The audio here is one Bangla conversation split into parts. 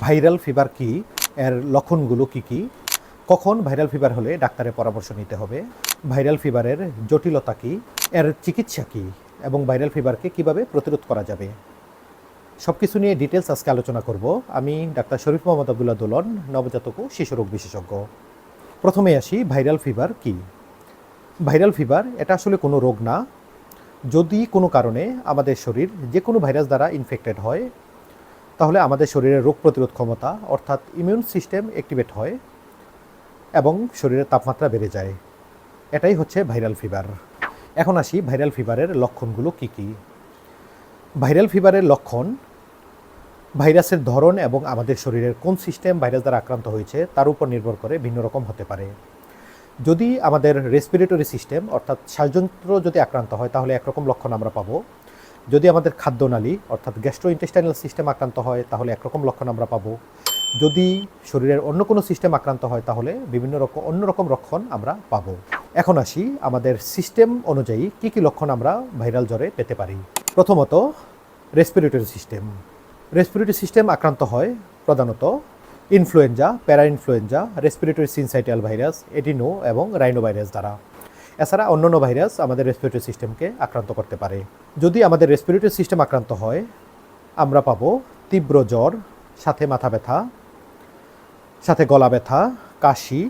ভাইরাল ফিভার কি? এর লক্ষণগুলো কি কি? কখন ভাইরাল ফিভার হলে ডাক্তারের পরামর্শ নিতে হবে? ভাইরাল ফিভারের জটিলতা কি? এর চিকিৎসা কি? এবং ভাইরাল ফিভারকে কীভাবে প্রতিরোধ করা যাবে? সব কিছু নিয়ে ডিটেলস আজকে আলোচনা করব। আমি ডাক্তার শরীফ মোহাম্মদ আবদুল্লাহ দোলন, নবজাতক ও শিশুরোগ বিশেষজ্ঞ। প্রথমে আসি, ভাইরাল ফিভার কি? ভাইরাল ফিভার এটা আসলে কোনো রোগ না। যদি কোনো কারণে আমাদের শরীর যে কোনো ভাইরাস দ্বারা ইনফেক্টেড হয় তাহলে আমাদের শরীরের রোগ প্রতিরোধ ক্ষমতা, অর্থাৎ ইমিউন সিস্টেম অ্যাক্টিভেট হয় এবং শরীরের তাপমাত্রা বেড়ে যায়। এটাই হচ্ছে ভাইরাল ফিভার এখন আসি ভাইরাল ফিভারের লক্ষণগুলো কি কি? ভাইরাল ফিভারের লক্ষণ, ভাইরাসের ধরন এবং আমাদের শরীরের কোন সিস্টেম ভাইরাস দ্বারা আক্রান্ত হয়েছে তার উপর নির্ভর করে ভিন্ন রকম হতে পারে। যদি আমাদের রেসপিরেটরি সিস্টেম অর্থাৎ শ্বাসযন্ত্র যদি আক্রান্ত হয়, তাহলে একরকম লক্ষণ আমরা পাবো। যদি আমাদের খাদ্যনালী অর্থাৎ গ্যাস্ট্রো ইন্টেস্টাইনাল সিস্টেম আক্রান্ত হয়, তাহলে একরকম লক্ষণ আমরা পাবো। যদি শরীরের অন্য কোনো সিস্টেম আক্রান্ত হয়, তাহলে বিভিন্ন রকম অন্য রকম লক্ষণ আমরা পাবো। এখন আসি আমাদের সিস্টেম অনুযায়ী কী কী লক্ষণ আমরা ভাইরাল জ্বরে পেতে পারি। প্রথমত রেসপিরেটরি সিস্টেম রেসপিরেটরি সিস্টেম আক্রান্ত হয় প্রধানত influenza para influenza respiratory syncytial virus adeno এবং রাইনো ভাইরাস দ্বারা। এছাড়া অন্যান্য ভাইরাস আমাদের রেসপিরেটরি সিস্টেমকে আক্রান্ত করতে পারে। যদি আমাদের রেসপিরেটরি সিস্টেম আক্রান্ত হয়, আমরা পাবো তীব্র জ্বর, সাথে মাথা ব্যথা, সাথে গলা ব্যথা, কাশি,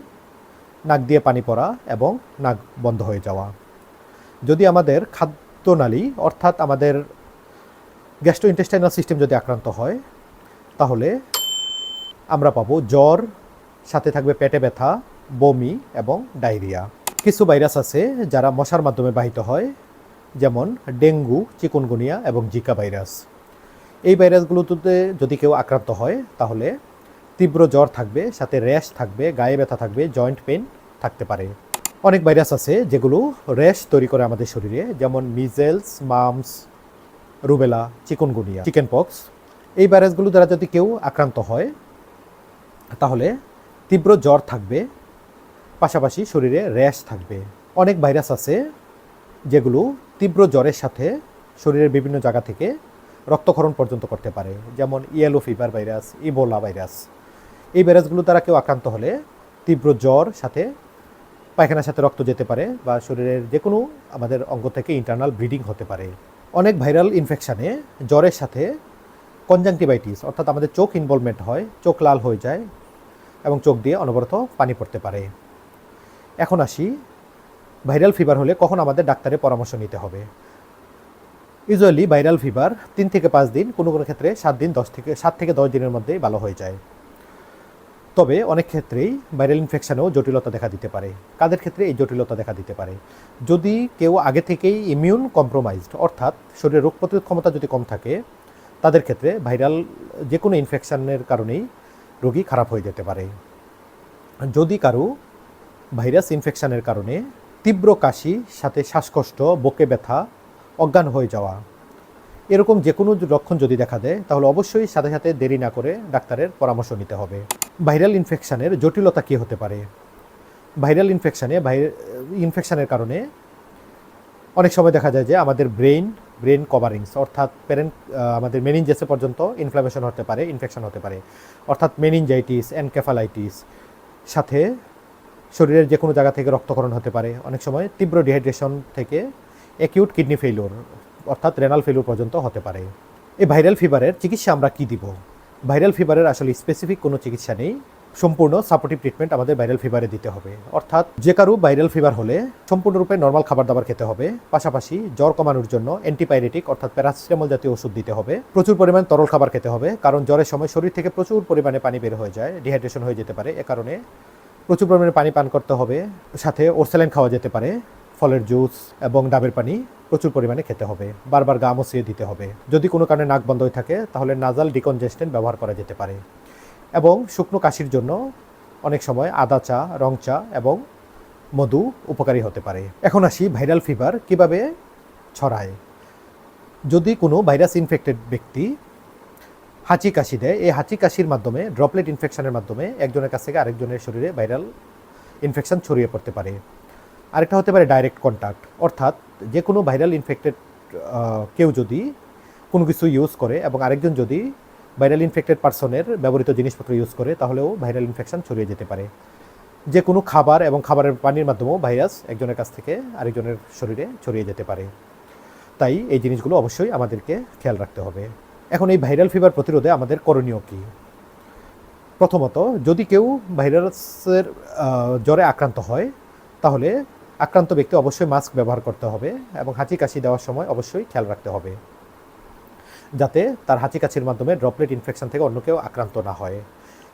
নাক দিয়ে পানি পড়া এবং নাক বন্ধ হয়ে যাওয়া। যদি আমাদের খাদ্যনালী অর্থাৎ আমাদের গ্যাস্ট্রো ইন্টেস্টাইনাল সিস্টেম যদি আক্রান্ত হয়, তাহলে আমরা পাবো জ্বর, সাথে থাকবে পেটে ব্যথা, বমি এবং ডায়রিয়া। কিছু ভাইরাস আছে যারা মশার মাধ্যমে বাহিত হয়, যেমন ডেঙ্গু, চিকুনগুনিয়া এবং জিকা ভাইরাস। এই ভাইরাসগুলোতে যদি কেউ আক্রান্ত হয়, তাহলে তীব্র জ্বর থাকবে, সাথে র্যাশ থাকবে, গায়ে ব্যথা থাকবে, জয়েন্ট পেন থাকতে পারে। অনেক ভাইরাস আছে যেগুলো র্যাশ তৈরি করে আমাদের শরীরে, যেমন measles, mumps, rubella, chikungunya, chicken pox. এই ভাইরাসগুলো দ্বারা যদি কেউ আক্রান্ত হয়, তাহলে তীব্র জ্বর থাকবে পাশাপাশি শরীরে র্যাশ থাকবে। অনেক ভাইরাস আছে যেগুলো তীব্র জ্বরের সাথে শরীরের বিভিন্ন জায়গা থেকে রক্তক্ষরণ পর্যন্ত করতে পারে। যেমন yellow fever virus Ebola virus এই ভাইরাসগুলো দ্বারা কেউ আক্রান্ত হলে তীব্র জ্বর সাথে পায়খানার সাথে রক্ত যেতে পারে বা শরীরের যে কোনো আমাদের অঙ্গ থেকে ইন্টারনাল ব্লিডিং হতে পারে। অনেক ভাইরাল ইনফেকশানে জ্বরের সাথে কনজাংটিভাইটিস অর্থাৎ আমাদের চোখ ইনভলভমেন্ট হয়, চোখ লাল হয়ে যায় এবং চোখ দিয়ে অনবরত পানি পড়তে পারে। এখন আসি। ভাইরাল ফিভার হলে কখন আমাদের ডাক্তারের পরামর্শ নিতে হবে? ইউজুয়ালি ভাইরাল ফিভার তিন থেকে পাঁচ দিন, কোনো কোনো ক্ষেত্রে সাত দিন, দশ থেকে, সাত থেকে দশ দিনের মধ্যেই ভালো হয়ে যায়। তবে অনেক ক্ষেত্রেই ভাইরাল ইনফেকশানেও জটিলতা দেখা দিতে পারে। কাদের ক্ষেত্রে এই জটিলতা দেখা দিতে পারে? যদি কেউ আগে থেকেই ইমিউন কম্প্রোমাইজড অর্থাৎ শরীরের রোগ প্রতিরোধ ক্ষমতা যদি কম থাকে, তাদের ক্ষেত্রে ভাইরাল যে কোনো ইনফেকশানের কারণেই রোগী খারাপ হয়ে যেতে পারে। যদি কারও ভাইরাস ইনফেকশনের কারণে তীব্র কাশি, সাথে শ্বাসকষ্ট, বকে ব্যথা, অজ্ঞান হয়ে যাওয়া। এরকম যে কোনো লক্ষণ যদি দেখা দেয়, তাহলে অবশ্যই সাথে সাথে দেরি না করে ডাক্তারের পরামর্শ নিতে হবে। ভাইরাল ইনফেকশানের জটিলতা কী হতে পারে? ভাইরাল ইনফেকশানে ইনফেকশনের কারণে অনেক সময় দেখা যায় যে আমাদের ব্রেইন ব্রেন কভারিংস, অর্থাৎ প্যারেন্ট আমাদের মেনিনজেসে পর্যন্ত ইনফ্লামেশন হতে পারে ইনফেকশন হতে পারে। অর্থাৎ মেনিনজাইটিস এনকেফালাইটিস সাথে শরীরের যে কোনো জায়গা থেকে রক্তকরণ হতে পারে। অনেক সময় তীব্র ডিহাইড্রেশন থেকে অ্যাকিউট কিডনি ফেইলিওর অর্থাৎ রেনাল ফেইলিওর পর্যন্ত হতে পারে। এই ভাইরাল ফিভারের চিকিৎসা আমরা কি দিব? ভাইরাল ফিভারের আসলে স্পেসিফিক কোনো চিকিৎসা নেই। সম্পূর্ণ সাপোর্টিভ ট্রিটমেন্ট আমাদের ভাইরাল ফিভারে দিতে হবে। অর্থাৎ যে কারও ভাইরাল ফিভার হলে সম্পূর্ণরূপে নর্মাল খাবার দাবার খেতে হবে। পাশাপাশি জ্বর কমানোর জন্য অ্যান্টিবায়োটিক অর্থাৎ প্যারাসিটামল জাতীয় ওষুধ দিতে হবে। প্রচুর পরিমাণ তরল খাবার খেতে হবে। কারণ জ্বরের সময় শরীর থেকে প্রচুর পরিমাণে পানি বের হয়ে যায় ডিহাইড্রেশন হয়ে যেতে পারে। এ কারণে প্রচুর পরিমাণে পানি পান করতে হবে, সাথে ওরসেলাইন খাওয়া যেতে পারে, ফলের জুস এবং ডাবের পানি প্রচুর পরিমাণে খেতে হবে, বারবার গা মসিয়ে দিতে হবে। যদি কোনো কারণে নাক বন্ধ হয়ে থাকে, তাহলে নাজাল ডিকনজেস্টেন্ট ব্যবহার করা যেতে পারে। এবং শুকনো কাশির জন্য অনেক সময় আদা চা, রং চা এবং মধু উপকারী হতে পারে। এখন আসি ভাইরাল ফিভার কীভাবে ছড়ায়। যদি কোনো ভাইরাস ইনফেক্টেড ব্যক্তি হাঁচি কাশি দেয়। এই হাঁচি কাশির মাধ্যমে ড্রপলেট ইনফেকশনের মাধ্যমে একজনের কাছ থেকে আরেকজনের শরীরে ভাইরাল ইনফেকশন ছড়িয়ে পড়তে পারে। আরেকটা হতে পারে ডাইরেক্ট কন্ট্যাক্ট অর্থাৎ যে কোনো ভাইরাল ইনফেক্টেড কেউ যদি কোনো কিছু ইউজ করে এবং আরেকজন যদি ভাইরাল ইনফেক্টেড পার্সনের ব্যবহৃত জিনিসপত্র ইউজ করে, তাহলেও ভাইরাল ইনফেকশন ছড়িয়ে যেতে পারে। যে কোনো খাবার এবং খাবারের পানির মাধ্যমেও ভাইরাস একজনের কাছ থেকে আরেকজনের শরীরে ছড়িয়ে যেতে পারে। তাই এই জিনিসগুলো অবশ্যই আমাদেরকে খেয়াল রাখতে হবে। এখন এই ভাইরাল ফিভার প্রতিরোধে আমাদের করণীয় কী? প্রথমত, যদি কেউ ভাইরাসের জ্বরে আক্রান্ত হয়, তাহলে আক্রান্ত ব্যক্তি অবশ্যই মাস্ক ব্যবহার করতে হবে এবং হাঁচি কাশি দেওয়ার সময় অবশ্যই খেয়াল রাখতে হবে। যাতে তার হাঁচি কাশির মাধ্যমে ড্রপলেট ইনফেকশন থেকে অন্য কেউ আক্রান্ত না হয়।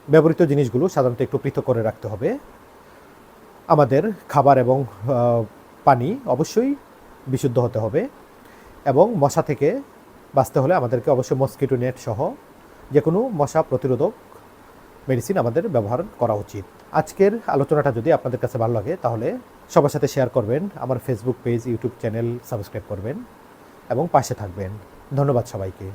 ব্যবহৃত জিনিসগুলো সাধারণত একটু পৃথক করে রাখতে হবে। আমাদের খাবার এবং পানি অবশ্যই বিশুদ্ধ হতে হবে এবং মশা থেকে বাঁচতে হলে আমাদেরকে অবশ্যই মস্কিটো নেট সহ যে কোনো মশা প্রতিরোধক মেডিসিন আমাদের ব্যবহার করা উচিত। আজকের আলোচনাটা যদি আপনাদের কাছে ভালো লাগে, তাহলে সবার সাথে শেয়ার করবেন, আমার Facebook page YouTube channel subscribe করবেন এবং পাশে থাকবেন। ধন্যবাদ সবাইকে।